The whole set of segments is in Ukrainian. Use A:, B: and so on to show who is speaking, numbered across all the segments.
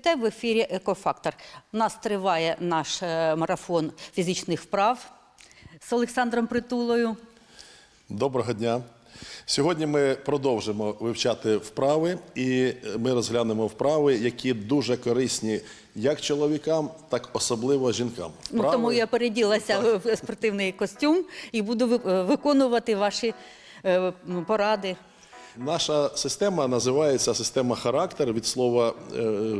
A: Вітаю в ефірі Екофактор. У нас триває наш е, марафон фізичних вправ з Олександром Притулою.
B: Доброго дня. Сьогодні ми продовжимо вивчати вправи, і ми розглянемо вправи, які дуже корисні як чоловікам, так особливо жінкам.
A: Ну, тому я переділася в в спортивний костюм і буду е, виконувати ваші е, поради.
B: Наша система називається система характер від слова е,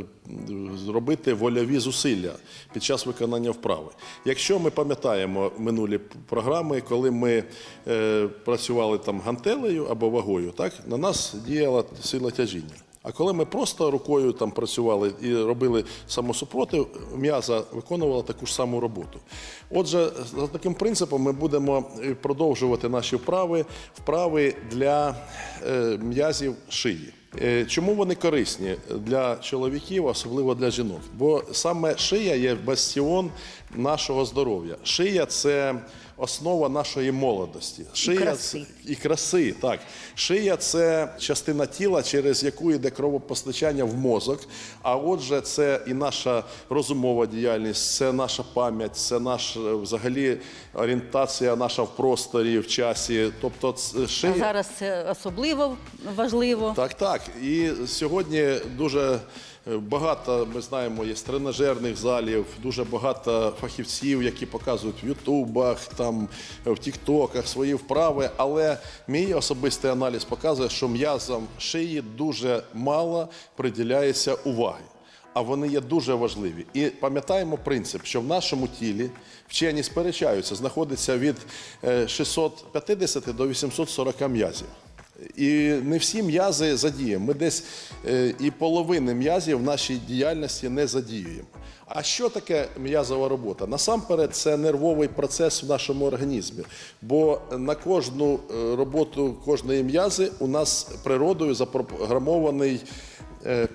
B: зробити вольові зусилля під час виконання вправи. Якщо ми пам'ятаємо минулі програми, коли ми е, працювали там гантелею або вагою, так на нас діяла сила тяжіння. А коли ми просто рукою там працювали і робили самосупротив, м'яза виконувала таку ж саму роботу. Отже, за таким принципом ми будемо продовжувати наші вправи, вправи для е, м'язів шиї. Е, Чому вони корисні для чоловіків, особливо для жінок? Бо саме шия є бастіон нашого здоров'я. Шия це основа нашої молодості. Шия
A: краси.
B: і краси, так. Шия це частина тіла, через яку йде кровопостачання в мозок. А отже, це і наша розумова діяльність, це наша пам'ять, це наша взагалі орієнтація наша в просторі, в часі. Тобто, ц-
A: А зараз це особливо важливо.
B: Так, так. І сьогодні дуже е, багато, ми знаємо, є тренажерних залів, дуже багато фахівців, які показують в Ютубах, там в Тіктоках свої вправи. Але мій особистий аналіз показує, що м'язам шиї дуже мало приділяється уваги. А вони є дуже важливі. І пам'ятаємо принцип, що в нашому тілі вчені сперечаються, знаходиться від е, 650 до 840 м'язів. І не всі м'язи задіємо. Ми десь е, і половини м'язів в нашій діяльності не задіюємо. А що таке м'язова робота? Насамперед, це нервовий процес в нашому організмі. Бо на кожну е, роботу кожної м'язи у нас природою запрограмований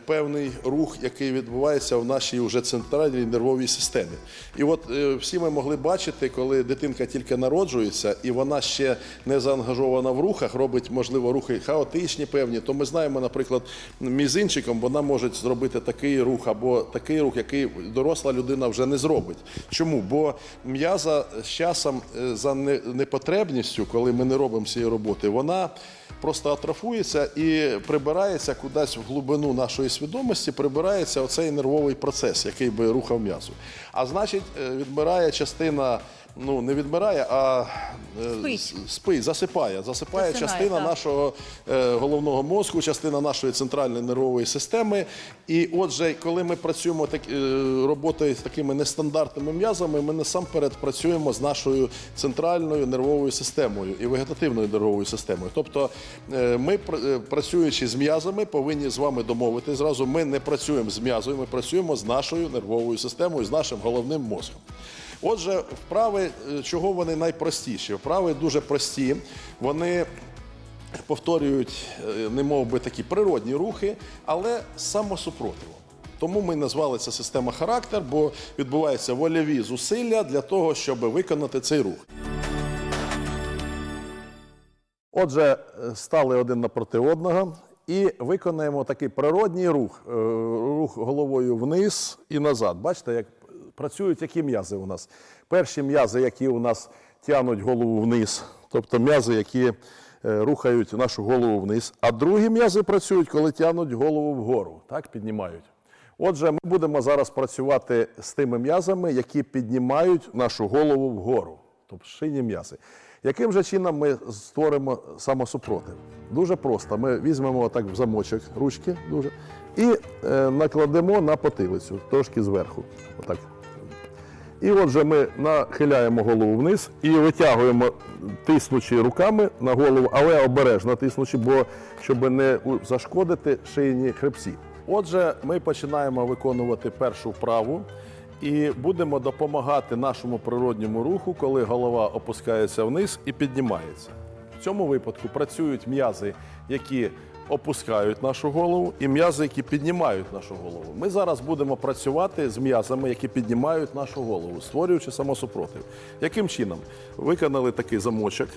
B: певний рух, який відбувається в нашій вже центральній нервовій системі. І от е, всі ми могли бачити, коли дитинка тільки народжується, і вона ще не заангажована в рухах, робить, можливо, рухи хаотичні певні, то ми знаємо, наприклад, мізинчиком вона може зробити такий рух або такий рух, який доросла людина вже не зробить. Чому? Бо м'яза з часом е, за непотребністю, коли ми не робимо цієї роботи, вона просто атрофується і прибирається кудись в глибину нашої свідомості, прибирається оцей нервовий процес, який би рухав м'ясо. А значить, е, відмирає частина. Ну, не відмирає, а е,
A: Спить.
B: спить, засипає. Засипає
A: Засинає,
B: частина
A: так.
B: нашого е, головного мозку, частина нашої центральної нервової системи. І отже, коли ми працюємо так, е, роботою з такими нестандартними м'язами, ми насамперед працюємо з нашою центральною нервовою системою і вегетативною нервовою системою. Тобто, е, ми пр- е, працюючи з м'язами, повинні з вами домовити зразу. Ми не працюємо з м'язою, ми працюємо з нашою нервовою системою, з нашим головним мозком. Отже, вправи, е, чого вони найпростіші? Вправи дуже прості. Вони повторюють, е, не мов би такі природні рухи, але самосупротивом. Тому ми назвали це система характер, бо відбуваються вольові зусилля для того, щоб виконати цей рух. Отже, е, стали один напроти одного і виконаємо такий природній рух, рух головою вниз і назад. Бачите, як працюють які м'язи у нас. Перші м'язи, які у нас тягнуть голову вниз, тобто м'язи, які е, рухають нашу голову вниз. А другі м'язи працюють, коли тягнуть голову вгору, так, піднімають. Отже, ми будемо зараз працювати з тими м'язами, які піднімають нашу голову вгору, тобто шийні м'язи. Яким же чином ми створимо самосупротив? Дуже просто. Ми візьмемо отак в замочок ручки дуже, і е, накладемо на потилицю, трошки зверху. Отак. І отже, ми нахиляємо голову вниз і витягуємо, тиснучи руками на голову, але обережно тиснучи, бо щоб не зашкодити шийні хребці. Отже, ми починаємо виконувати першу вправу і будемо допомагати нашому природньому руху, коли голова опускається вниз і піднімається. В цьому випадку працюють м'язи, які опускають нашу голову, і м'язи, які піднімають нашу голову. Ми зараз будемо працювати з м'язами, які піднімають нашу голову, створюючи самосупротив. Яким чином? Виконали такий замочок,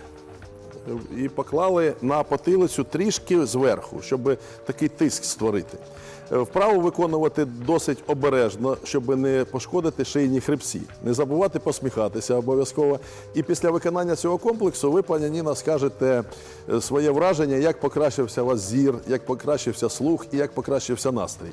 B: і поклали на потилицю трішки зверху, щоб такий тиск створити. Е, Вправу виконувати досить обережно, щоб не пошкодити шийні хребці. Не забувати посміхатися обов'язково. І після виконання цього комплексу ви, пані Ніна, скажете е, своє враження, як покращився у вас зір, як покращився слух і як покращився настрій.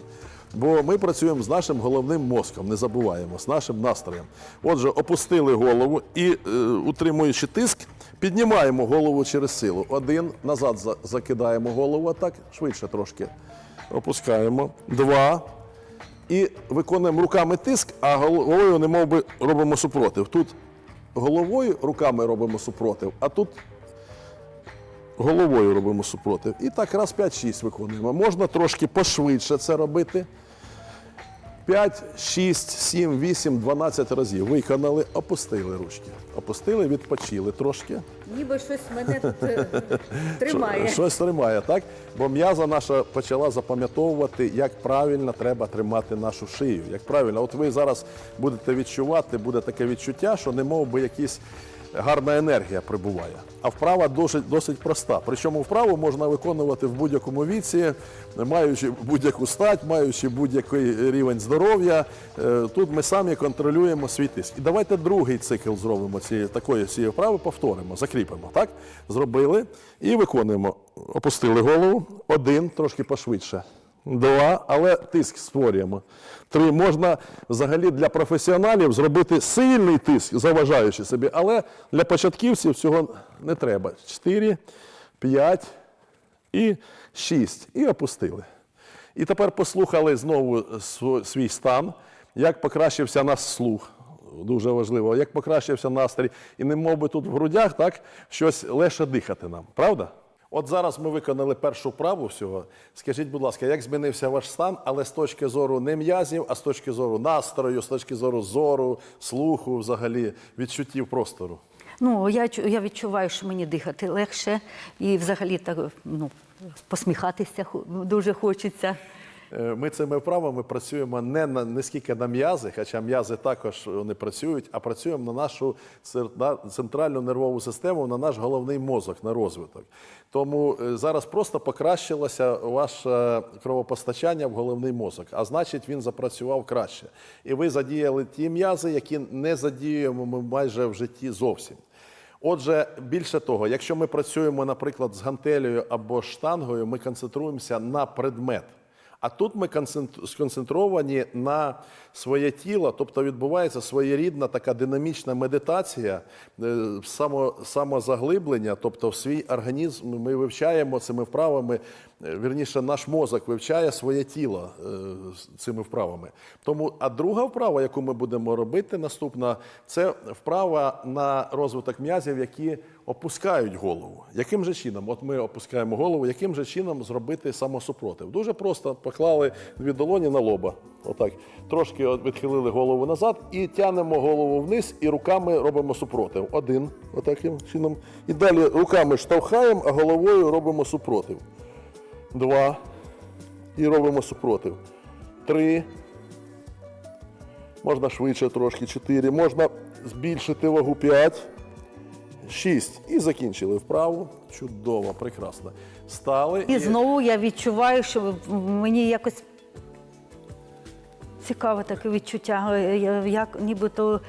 B: Бо ми працюємо з нашим головним мозком, не забуваємо, з нашим настроєм. Отже, опустили голову і, е, утримуючи тиск, піднімаємо голову через силу. Один, назад закидаємо голову, а так, швидше трошки. Опускаємо. Два. І виконуємо руками тиск, а головою немов би робимо супротив. Тут головою руками робимо супротив, а тут головою робимо супротив. І так раз 5-6 виконуємо. Можна трошки пошвидше це робити. 5, 6, 7, 8, 12 разів. Виконали, опустили ручки. Опустили, відпочили трошки.
C: Ніби щось мене тут е, тримає.
B: Щось тримає, так? Бо м'яза наша почала запам'ятовувати, як правильно треба тримати нашу шию. Як правильно, от ви зараз будете відчувати, буде таке відчуття, що не мов би якісь гарна енергія прибуває. А вправа досить, досить проста. Причому вправу можна виконувати в будь-якому віці, маючи будь-яку стать, маючи будь-який рівень здоров'я. Е, Тут ми самі контролюємо свій тиск. І давайте другий цикл зробимо цієї такої цієї вправи, повторимо, закріпимо. Так? Зробили і виконуємо. Опустили голову. Один, трошки пошвидше. Два, але тиск створюємо. Три. Можна взагалі для професіоналів зробити сильний тиск, заважаючи собі, але для початківців цього не треба. Чотири, п'ять і шість. І опустили. І тепер послухали знову свій стан, як покращився наш слух. Дуже важливо, як покращився настрій. І не мов би тут в грудях так, щось легше дихати нам. Правда? От зараз ми виконали першу праву всього. Скажіть, будь ласка, як змінився ваш стан, але з точки зору не м'язів, а з точки зору настрою, з точки зору зору, слуху, взагалі, відчуттів простору.
A: Ну, я, я відчуваю, що мені дихати легше і взагалі так, ну, посміхатися дуже хочеться.
B: Е, Ми цими вправами працюємо не на не скільки на м'язи, хоча м'язи також вони працюють, а працюємо на нашу центральну нервову систему, на наш головний мозок, на розвиток. Тому е, зараз просто покращилося ваше кровопостачання в головний мозок, а значить він запрацював краще. І ви задіяли ті м'язи, які не задіюємо ми майже в житті зовсім. Отже, більше того, якщо ми працюємо, наприклад, з гантелею або штангою, ми концентруємося на предмет. А тут ми концент- сконцентровані на своє тіло, тобто відбувається своєрідна така динамічна медитація, е, само, самозаглиблення, тобто в свій організм ми вивчаємо цими вправами, вірніше, наш мозок вивчає своє тіло е, цими вправами. Тому, а друга вправа, яку ми будемо робити, наступна, це вправа на розвиток м'язів, які опускають голову. Яким же чином? От ми опускаємо голову, яким же чином зробити самосупротив? Дуже просто поклали дві долоні на лоба. Отак. Трошки відхилили голову назад і тянемо голову вниз, і руками робимо супротив. Один, отаким чином. І далі руками штовхаємо, а головою робимо супротив. Два. І робимо супротив. Три. Можна швидше трошки. Чотири. Можна збільшити вагу. П'ять. Шість. І закінчили вправу. Чудово, прекрасно. Стали.
A: І знову я відчуваю, що мені якось цікаве таке відчуття, е, як нібито,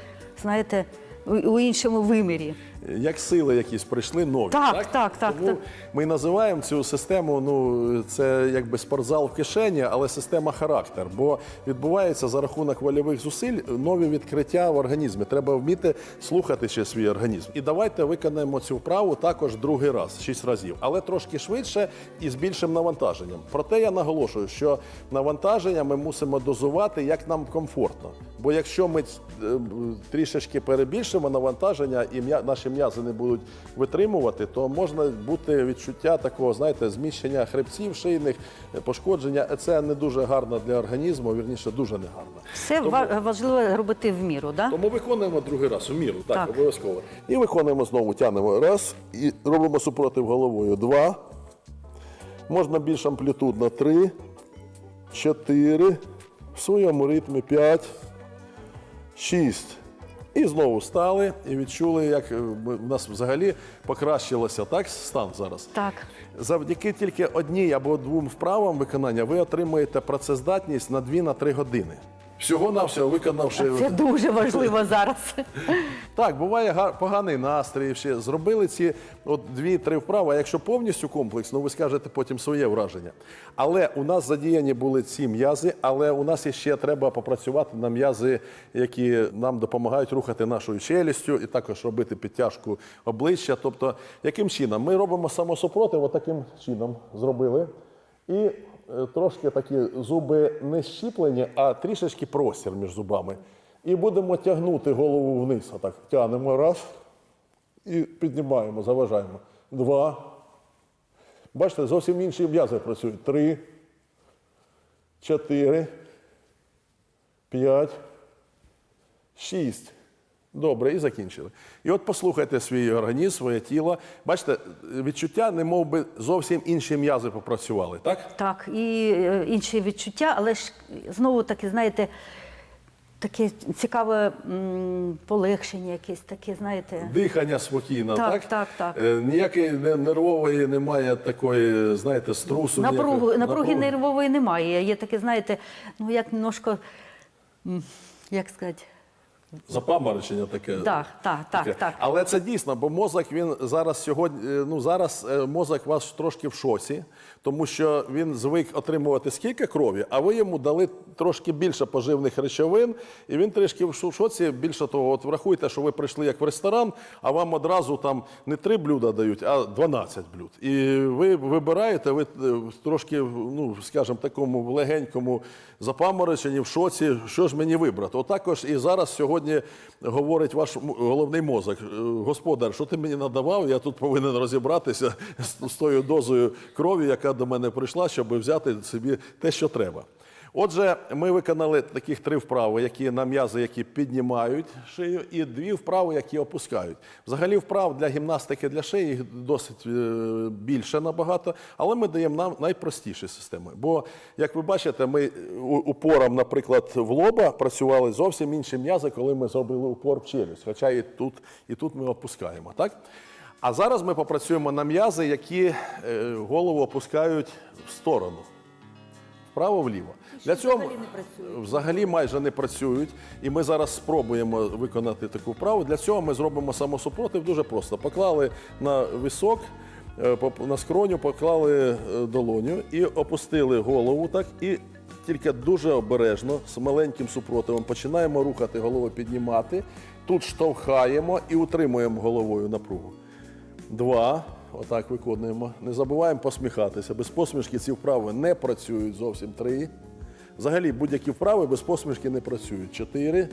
A: знаєте, у іншому вимірі.
B: Як сили якісь прийшли нові.
A: Так, так, так,
B: Тому
A: так.
B: Ми називаємо цю систему, ну це якби спортзал в кишені, але система характер. Бо відбувається за рахунок вольових зусиль нові відкриття в організмі. Треба вміти слухати ще свій організм. І давайте виконаємо цю вправу також другий раз, шість разів, але трошки швидше і з більшим навантаженням. Проте я наголошую, що навантаження ми мусимо дозувати як нам комфортно. Бо якщо ми е, трішечки перебільшимо навантаження і наші м'язи не будуть витримувати, то можна бути відчуття такого, знаєте, зміщення хребців, шийних, е, пошкодження. Це не дуже гарно для організму, вірніше, дуже негарно.
A: Все
B: Тому-
A: важливо робити в міру, да?
B: тому виконуємо другий раз у міру, так,
A: Так.
B: обов'язково. І виконуємо знову, тянемо раз і робимо супротив головою. Два. Можна більш амплітудно. Три, чотири. В своєму ритмі п'ять, шість, І знову стали і відчули, як е, в нас взагалі покращилося так стан зараз.
A: Так.
B: Завдяки тільки одній або двом вправам виконання ви отримуєте працездатність на 2-3 години. Всього навсього виконавши
A: Це дуже важливо зараз.
B: так, буває гар- поганий настрій. Ще зробили ці от дві-три вправи. А якщо повністю комплекс, ну ви скажете потім своє враження. Але у нас задіяні були ці м'язи, але у нас ще треба попрацювати на м'язи, які нам допомагають рухати нашою челюстю, і також робити підтяжку обличчя. Тобто, яким чином? Ми робимо самосупротив, отаким чином зробили. І трошки такі зуби не щіплені, а трішечки простір між зубами. І будемо тягнути голову вниз. Отак тягнемо раз і піднімаємо, заважаємо. Два. Бачите, зовсім інші м'язи працюють. Три, чотири, п'ять, шість. Добре, і закінчили. І от послухайте свій організм, своє тіло. Бачите, відчуття, не мов би зовсім інші м'язи попрацювали, так?
A: Так, і е, інші відчуття, але ж знову таки, знаєте, таке цікаве м, полегшення якесь таке, знаєте.
B: Дихання спокійно,
A: Так,
B: так?
A: так, так.
B: Е, Ніякої не- нервової немає такої, знаєте, струсу.
A: Напругу,
B: ніякої-
A: напруги
B: напруги.
A: нервової немає. Є таке, знаєте, ну як немножко, м, як сказати,
B: Запаморочення таке.
A: Так, так, так, так.
B: Але це дійсно, бо мозок він зараз сьогодні, е, ну зараз е, мозок ваш трошки в шоці, тому що він звик отримувати скільки крові, а ви йому дали трошки більше поживних речовин, і він трішки в шоці. Більше того, от врахуйте, що ви прийшли як в ресторан, а вам одразу там не три блюда дають, а 12 блюд. І ви вибираєте, ви е, трошки, ну скажімо, такому легенькому запамороченні, в шоці, що ж мені вибрати. Отакож і зараз сьогодні говорить ваш головний мозок. Е, Господар, що ти мені надавав? Я тут повинен розібратися з тою дозою крові, яка до мене прийшла, щоб взяти собі те, що треба. Отже, ми виконали таких три вправи, які на м'язи, які піднімають шию, і дві вправи, які опускають. Взагалі, вправ для гімнастики для шиї їх досить е, більше набагато, але ми даємо нам найпростіші системи. Бо, як ви бачите, ми у- упором, наприклад, в лоба працювали зовсім інші м'язи, коли ми зробили упор в челюсть. Хоча і тут, і тут ми опускаємо. Так? А зараз ми попрацюємо на м'язи, які е, голову опускають в сторону вправо-вліво. Для цього
C: взагалі
B: взагалі майже не працюють. І ми зараз спробуємо виконати таку вправу. Для цього ми зробимо самосупротив дуже просто. Поклали на висок, е, на скроню, поклали е, долоню і опустили голову так. І тільки дуже обережно, з маленьким супротивом, починаємо рухати голову, піднімати. Тут штовхаємо і утримуємо головою напругу. Два. Отак виконуємо. Не забуваємо посміхатися. Без посмішки ці вправи не працюють зовсім. Три. Взагалі будь-які вправи без посмішки не працюють. Чотири.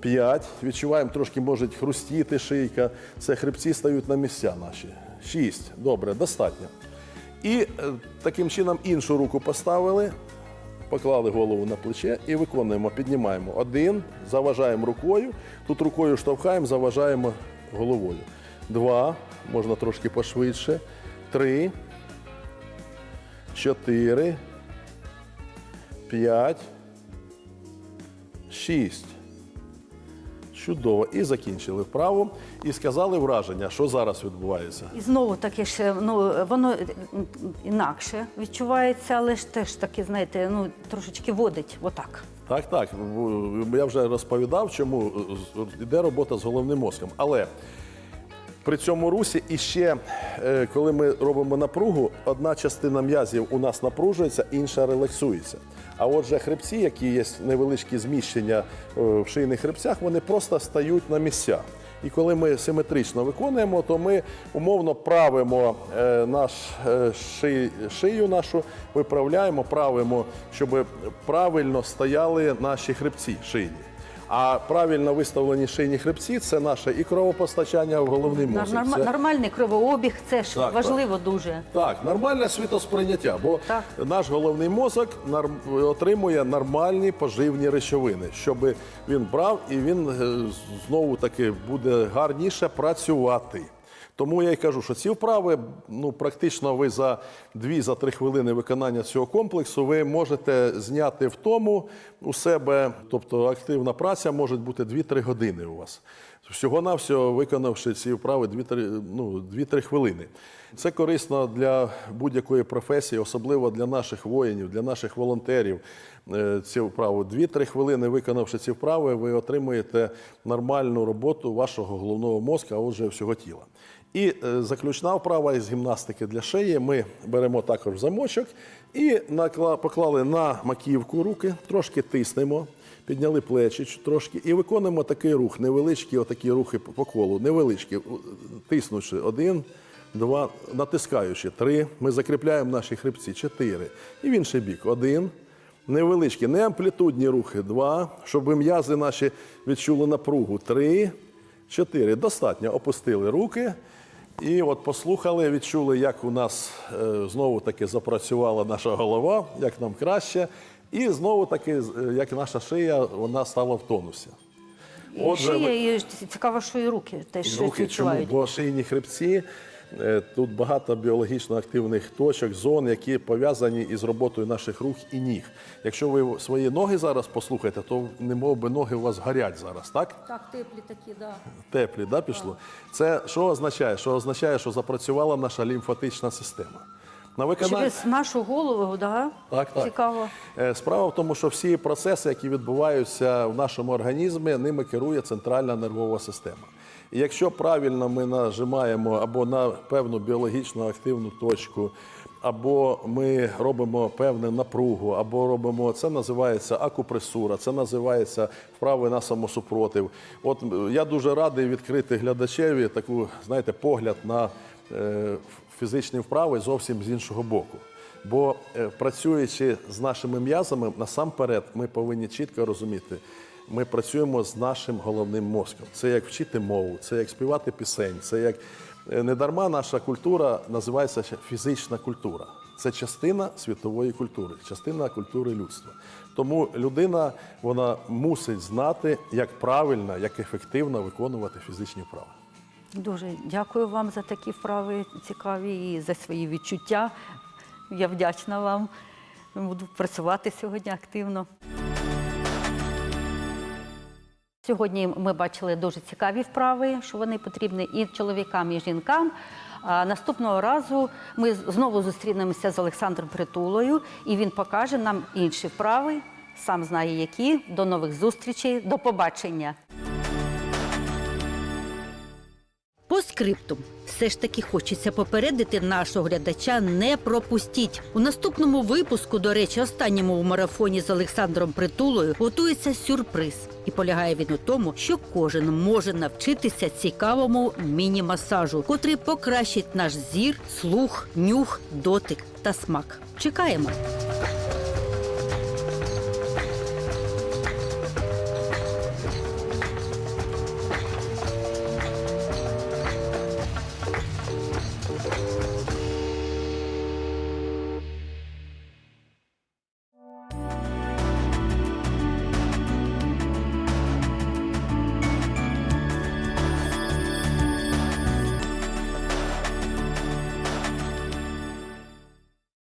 B: П'ять. Відчуваємо, трошки може хрустіти шийка. Це хребці стають на місця наші. Шість. Добре, достатньо. І е, таким чином іншу руку поставили, поклали голову на плече і виконуємо, піднімаємо. Один, заважаємо рукою. Тут рукою штовхаємо, заважаємо головою. Два, можна трошки пошвидше. Три, чотири, п'ять, шість. Чудово. І закінчили вправу. І сказали враження, що зараз відбувається.
A: І знову таке ж, ну воно інакше відчувається, але ж теж таке, знаєте, ну трошечки водить, отак.
B: Так, так. Я вже розповідав, чому йде робота з головним мозком. Але при цьому русі іще, е, коли ми робимо напругу, одна частина м'язів у нас напружується, інша релаксується. А отже, хребці, які є невеличкі зміщення е, в шийних хребцях, вони просто стають на місця. І коли ми симетрично виконуємо, то ми умовно правимо е, наш ши- шию нашу, виправляємо, правимо, щоб правильно стояли наші хребці шийні. А правильно виставлені шийні хребці це наше і кровопостачання в головний мозок.
A: Норм...
B: Це-
A: Нормальний кровообіг це ж
B: Так,
A: важливо дуже.
B: так, нормальне світосприйняття, бо
A: Так.
B: наш головний мозок нар- отримує нормальні поживні речовини, щоб він брав і він е, знову таки буде гарніше працювати. Тому я й кажу, що ці вправи, ну практично ви за 2-3 хвилини виконання цього комплексу ви можете зняти в тому у себе, тобто активна праця може бути 2-3 години у вас. Всього-навсього виконавши ці вправи 2-3 ну, 2-3 хвилини. Це корисно для будь-якої професії, особливо для наших воїнів, для наших волонтерів. Е, Ці вправи 2-3 хвилини виконавши ці вправи, ви отримуєте нормальну роботу вашого головного мозка, а отже, всього тіла. І е, заключна вправа із гімнастики для шиї. Ми беремо також замочок і поклали на маківку руки, трошки тиснемо, підняли плечі трошки і виконуємо такий рух, невеличкі отакі рухи по колу, невеличкі, тиснучи один, два, натискаючи три. Ми закріпляємо наші хребці, чотири. І в інший бік один. Невеличкі, не амплітудні рухи, два, щоб м'язи наші відчули напругу. Три, чотири. Достатньо. Опустили руки. І от послухали, відчули, як у нас е, знову таки запрацювала наша голова, як нам краще. І знову таки, е, як наша шия, вона стала в тонусі.
A: І шия, і цікаво, що і руки теж
B: руки, чому? Бо шийні хребці тут багато біологічно активних точок, зон, які пов'язані із роботою наших рук і ніг. Якщо ви свої ноги зараз послухаєте, то немов би ноги у вас горять зараз, так?
C: Так, теплі такі, да.
B: Теплі, да, пішло? Це що означає? Що означає, що запрацювала наша лімфатична система. На виконання...
A: Через нашу голову, да?
B: Так, так.
A: цікаво.
B: Е, Справа в тому, що всі процеси, які відбуваються в нашому організмі, ними керує центральна нервова система. Якщо правильно ми нажимаємо або на певну біологічно активну точку, або ми робимо певну напругу, або робимо це називається акупресура, це називається вправи на самосупротив. От я дуже радий відкрити глядачеві таку, знаєте, погляд на е, фізичні вправи зовсім з іншого боку. Бо е, працюючи з нашими м'язами, насамперед ми повинні чітко розуміти, ми працюємо з нашим головним мозком. Це як вчити мову, це як співати пісень, це як е, недарма наша культура називається фізична культура. Це частина світової культури, частина культури людства. Тому людина вона мусить знати, як правильно, як ефективно виконувати фізичні вправи.
A: Дуже дякую вам за такі вправи цікаві і за свої відчуття. Я вдячна вам. Буду працювати сьогодні активно. Сьогодні ми бачили дуже цікаві вправи, що вони потрібні і чоловікам, і жінкам. А наступного разу ми знову зустрінемося з Олександром Притулою, і він покаже нам інші вправи. Сам знає які. До нових зустрічей. До побачення. По. Все ж таки хочеться попередити нашого глядача. Не пропустіть у наступному випуску. До речі, останньому у марафоні з Олександром Притулою готується сюрприз, і полягає він у тому, що кожен може навчитися цікавому міні-масажу, котрий покращить наш зір, слух, нюх, дотик та смак. Чекаємо.